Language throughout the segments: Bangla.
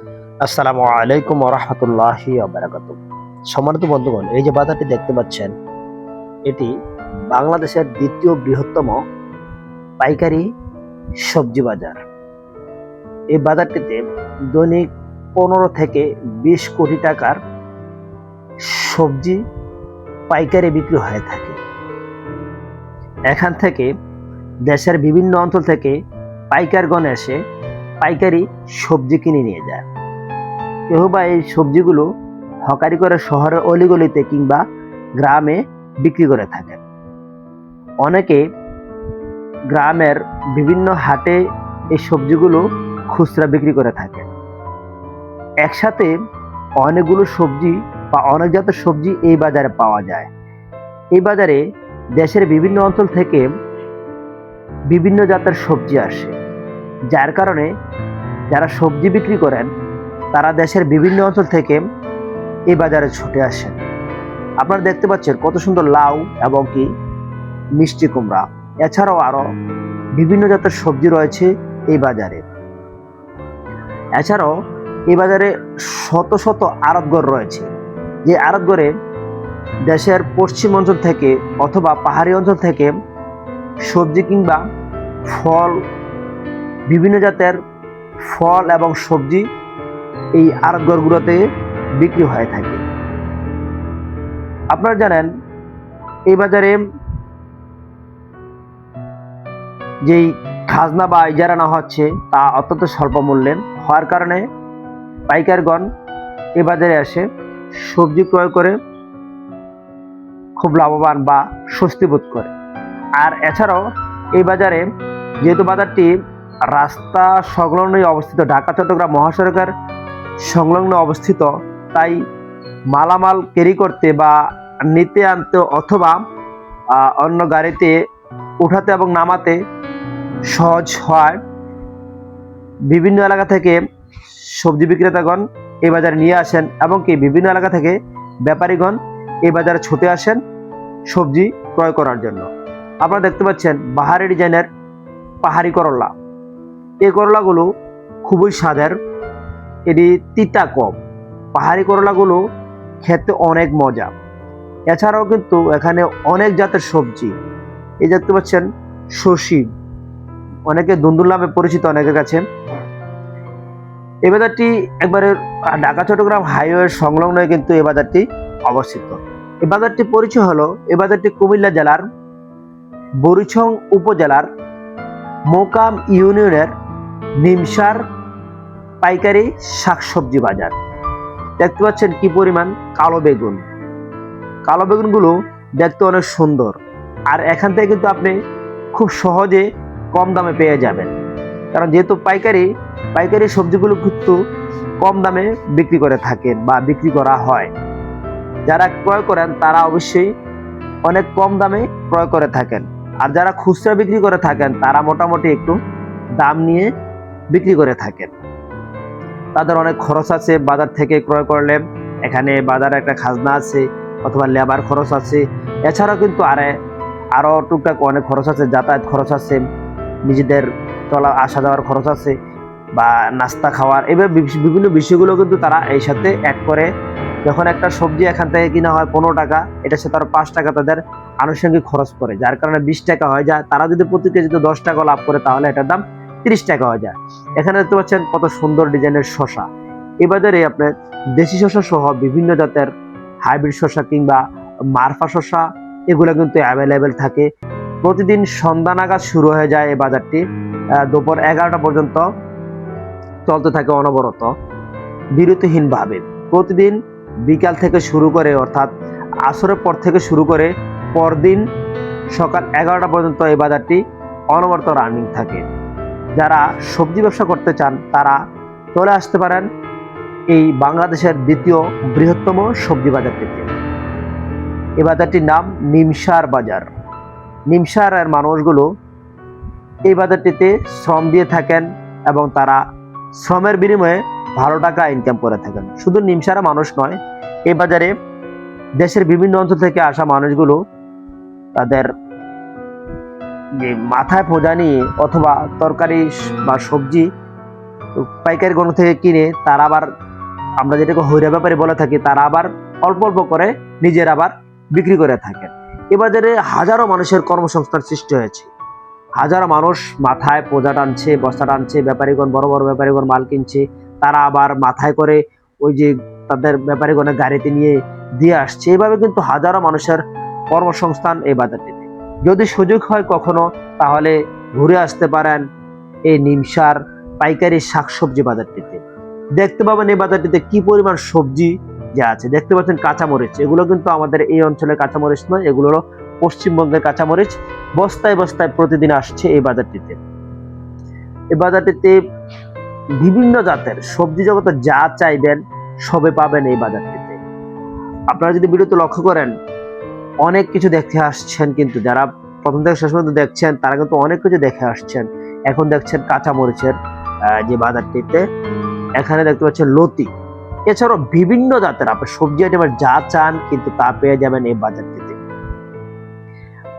আসসালামু আলাইকুম রহমতুল্লাহি বারাকাত সম্মানিত বন্ধুগণ, এই যে বাজারটি দেখতে পাচ্ছেন, এটি বাংলাদেশের দ্বিতীয় বৃহত্তম পাইকারি সবজি বাজার। এই বাজারটিতে দৈনিক পনেরো থেকে বিশ কোটি টাকার সবজি পাইকারি বিক্রি হয়ে থাকে। এখান থেকে দেশের বিভিন্ন অঞ্চল থেকে পাইকারগণ এসে পাইকারি সবজি কিনে নিয়ে যায়। কেউ বা এই সবজিগুলো হকারি করে শহরের অলিগলিতে কিংবা গ্রামে বিক্রি করে থাকেন অনেকে গ্রামের বিভিন্ন হাটে এই সবজিগুলো খুচরা বিক্রি করে থাকে। একসাথে অনেকগুলো সবজি বা অনেক জাতের সবজি এই বাজারে পাওয়া যায়। এই বাজারে দেশের বিভিন্ন অঞ্চল থেকে বিভিন্ন জাতের সবজি আসে। যার কারণে যারা সবজি বিক্রি করেন, তারা দেশের বিভিন্ন অঞ্চল থেকে এই বাজারে ছুটে আসেন। আপনারা দেখতে পাচ্ছেন কত সুন্দর লাউ এবং কি মিষ্টি কুমড়া। এছাড়াও আরও বিভিন্ন জাতের সবজি রয়েছে এই বাজারে। এছাড়াও এই বাজারে শত শত আড়তঘর রয়েছে। যে আড়তঘরে দেশের পশ্চিম অঞ্চল থেকে অথবা পাহাড়ি অঞ্চল থেকে সবজি কিংবা ফল বিভিন্ন জাতের ফল এবং সবজি এই আড়তঘরগুলোতে বিক্রি হয়ে থাকে। আপনারা জানেন, এই বাজারে যেই খাজনা বা ইজারা না হচ্ছে তা অত্যন্ত স্বল্প মূল্যে হওয়ার কারণে পাইকারগণ এ বাজারে এসে সবজি ক্রয় করে খুব লাভবান বা স্বস্তি বোধ করে। আর এছাড়াও এই বাজারে যেহেতু বাজারটি রাস্তা সংলগ্নই অবস্থিত ঢাকা, চট্টগ্রাম মহাসড়কের সংলগ্ন অবস্থিত। তাই মালামাল ক্যারি করতে বা নিতে আনতে অথবা অন্য গাড়িতে উঠাতে এবং নামাতে সহজ হয়। বিভিন্ন এলাকা থেকে সবজি বিক্রেতাগণ এই বাজারে নিয়ে আসেন এবং কি বিভিন্ন এলাকা থেকে ব্যাপারীগণ এই বাজারে ছুটে আসেন সবজি ক্রয় করার জন্য। আপনারা দেখতে পাচ্ছেন, বাহারি ডিজাইনের পাহাড়ি করলা। এই করলাগুলো খুবই স্বাদের। এটি তিতা কম। পাহাড়ি করলাগুলো খেতে অনেক মজা। এছাড়াও কিন্তু এখানে অনেক জাতের সবজি। এই দেখতে পাচ্ছেন শশী অনেকে দুন্দুল নামে পরিচিত, অনেকের কাছে। এই বাজারটি একবারে ঢাকা, চট্টগ্রাম হাইওয়ে সংলগ্ন কিন্তু এ বাজারটি অবস্থিত। এ বাজারটি পরিচয় হলো, এ বাজারটি কুমিল্লা জেলার বরিছং উপজেলার মোকাম ইউনিয়নের নিমসার পাইকারি, শাকসবজি বাজার। দেখতে পাচ্ছেন কি পরিমাণ? কালো বেগুন। কালো বেগুনগুলো দেখতে অনেক সুন্দর। আর এখান থেকে কিন্তু আপনি খুব সহজে কম দামে পেয়ে যাবেন। কারণ যেহেতু পাইকারি পাইকারি সবজিগুলো কিন্তু কম দামে বিক্রি করে থাকেন বা বিক্রি করা হয়। যারা ক্রয় করেন, তারা অবশ্যই অনেক কম দামে ক্রয় করে থাকেন। আর যারা খুচরা বিক্রি করে থাকেন, তারা মোটামুটি একটু দাম নিয়ে বিক্রি করে থাকেন। তাদের অনেক খরচ আছে, বাজার থেকে ক্রয় করলে। এখানে বাজারে একটা খাজনা আছে অথবা লেবার খরচ আছে। এছাড়াও কিন্তু আরে আরও টুকটাক অনেক খরচ আছে, যাতায়াত খরচ আছে, নিজেদের চলা, আসা যাওয়ার খরচ আছে বা নাস্তা খাওয়ার। এভাবে বিভিন্ন বিষয়গুলো কিন্তু তারা এই সাথে অ্যাড করে। যখন একটা সবজি এখান থেকে কিনা হয় পনেরো টাকা এটার সাথে আরও পাঁচ টাকা তাদের আনুষঙ্গিক খরচ পড়ে যার কারণে বিশ টাকা হয়। যা, তারা যদি প্রতি কেজিতে দশ টাকা লাভ করে, তাহলে এটার দাম তিরিশ টাকা হয়ে যায়। এখানে দেখতে পাচ্ছেন কত সুন্দর ডিজাইনের শশা এই বাজারে আপনার দেশি শশা সহ বিভিন্ন জাতের হাইব্রিড শশা কিংবা মারফা শশা এগুলো কিন্তু অ্যাভেলেবেল থাকে। প্রতিদিন সন্ধ্যা নাগাদ শুরু হয়ে যায় এই বাজারটি। দুপুর এগারোটা পর্যন্ত চলতে থাকে অনবরত। বিরতিহীনভাবে প্রতিদিন বিকাল থেকে শুরু করে, অর্থাৎ আসরের পর থেকে শুরু করে পরদিন সকাল এগারোটা পর্যন্ত এই বাজারটি অনবরত রানিং থাকে। যারা সবজি ব্যবসা করতে চান, তারা চলে আসতে পারেন এই বাংলাদেশের দ্বিতীয় বৃহত্তম সবজি বাজার থেকে। এই বাজারটির নাম নিমসার বাজার। নিমসারের মানুষগুলো এই বাজারটিতে শ্রম দিয়ে থাকেন এবং তারা শ্রমের বিনিময়ে ভালো টাকা ইনকাম করে থাকেন। শুধু নিমসারা মানুষ নয়, এই বাজারে দেশের বিভিন্ন অঞ্চল থেকে আসা মানুষগুলো তাদের মাথায় পোজা নিয়ে অথবা তরকারি বা সবজি পাইকারি গণ থেকে কিনে, তারা আবার আমরা যেটাকে হৈরা ব্যাপারে বলে থাকি, তারা আবার অল্প অল্প করে নিজের আবার বিক্রি করে থাকেন। এ বাজারে হাজারো মানুষের কর্মসংস্থান সৃষ্টি হয়েছে। হাজারো মানুষ মাথায় পোজা টানছে, বস্তা টানছে, ব্যাপারীগণ, বড় বড় ব্যাপারীগণ মাল কিনছে, তারা আবার মাথায় করে ওই যে তাদের ব্যাপারীগণের গাড়িতে নিয়ে দিয়ে আসছে। এভাবে কিন্তু হাজারো মানুষের কর্মসংস্থান এই বাজারটিতে। যদি সুযোগ হয় কখনো, তাহলে ঘুরে আসতে পারেন এই নিমসার পাইকারি শাকসবজি বাজারটিতে। দেখতে পাবেন এই বাজারটিতে কি পরিমাণ সবজি যে আছে। দেখতে পাচ্ছেন কাঁচামরিচ। এগুলো কিন্তু আমাদের এই অঞ্চলের কাঁচামরিচ নয় এগুলো হলো পশ্চিমবঙ্গের কাঁচামরিচ। বস্তায় বস্তায় প্রতিদিন আসছে এই বাজারটিতে। এই বাজারটিতে বিভিন্ন জাতের সবজি জগতে যা চাইবেন সবে পাবেন এই বাজারটিতে। আপনারা যদি ভিডিওতে লক্ষ্য করেন অনেক কিছু দেখতে আসছেন কিন্তু যারা প্রথম থেকে শেষ পর্যন্ত দেখছেন তারা কিন্তু অনেক কিছু দেখে আসছেন। এখন দেখছেন কাঁচামরিচের আহ, যে বাজারটিতে এখানে দেখতে পাচ্ছেন লতি। এছাড়াও বিভিন্ন জাতের আপনি সবজি আইটেমের যা চান কিন্তু তা পেয়ে যাবেন এই বাজারটিতে।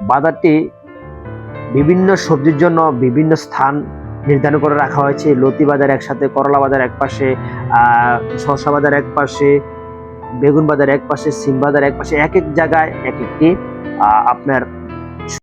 বাজারটি বিভিন্ন সবজির জন্য বিভিন্ন স্থান নির্ধারণ করে রাখা হয়েছে। লতি বাজার একসাথে করলা বাজার এক পাশে আহ শসা বাজার এক পাশে বেগুন বাজার এক পাশে সিম বাজার এক পাশে এক এক জায়গায় এক একটি আপনার